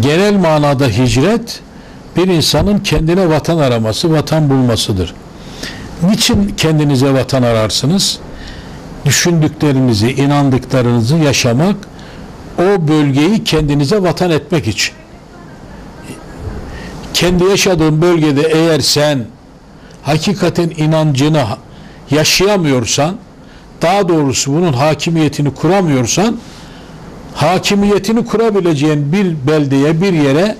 Genel manada hicret bir insanın kendine vatan araması, vatan bulmasıdır. Niçin kendinize vatan ararsınız? Düşündüklerinizi, inandıklarınızı yaşamak, o bölgeyi kendinize vatan etmek için. Kendi yaşadığın bölgede eğer sen hakikaten inancını yaşayamıyorsan, daha doğrusu bunun hakimiyetini kuramıyorsan, hakimiyetini kurabileceğin bir beldeye, bir yere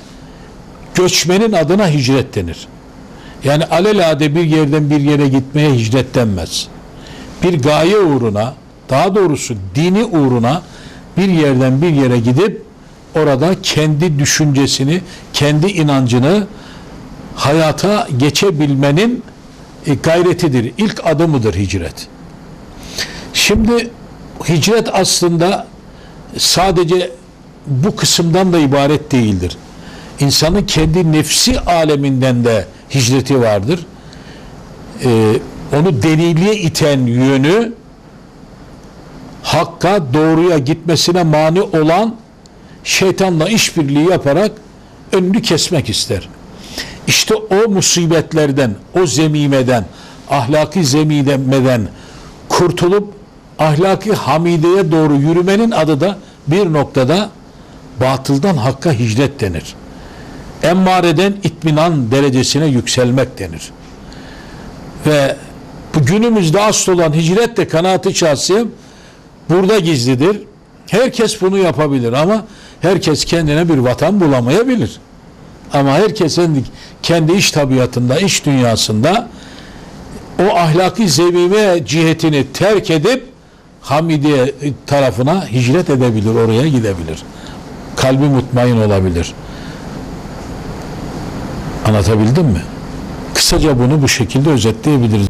göçmenin adına hicret denir. Yani alelade bir yerden bir yere gitmeye hicret denmez. Bir gaye uğruna, daha doğrusu dini uğruna bir yerden bir yere gidip orada kendi düşüncesini, kendi inancını hayata geçebilmenin e, gayretidir. İlk adımıdır hicret. Şimdi hicret aslında sadece bu kısımdan da ibaret değildir. İnsanın kendi nefsi aleminden de hicreti vardır. Ee, onu deliliğe iten yönü hakka doğruya gitmesine mani olan şeytanla işbirliği yaparak önünü kesmek ister. İşte o musibetlerden, o zemimeden, ahlaki zemimeden kurtulup ahlaki hamideye doğru yürümenin adı da bir noktada batıldan hakka hicret denir. Emmareden itminan derecesine yükselmek denir. Ve bu günümüzde asıl olan hicret de kanaati şahsiyem burada gizlidir. Herkes bunu yapabilir ama herkes kendine bir vatan bulamayabilir. Ama herkesin kendi iş tabiatında, iş dünyasında o ahlaki zevime cihetini terk edip Hamidiye tarafına hicret edebilir, oraya gidebilir. Kalbi mutmain olabilir. Anlatabildim mi? Kısaca bunu bu şekilde özetleyebiliriz.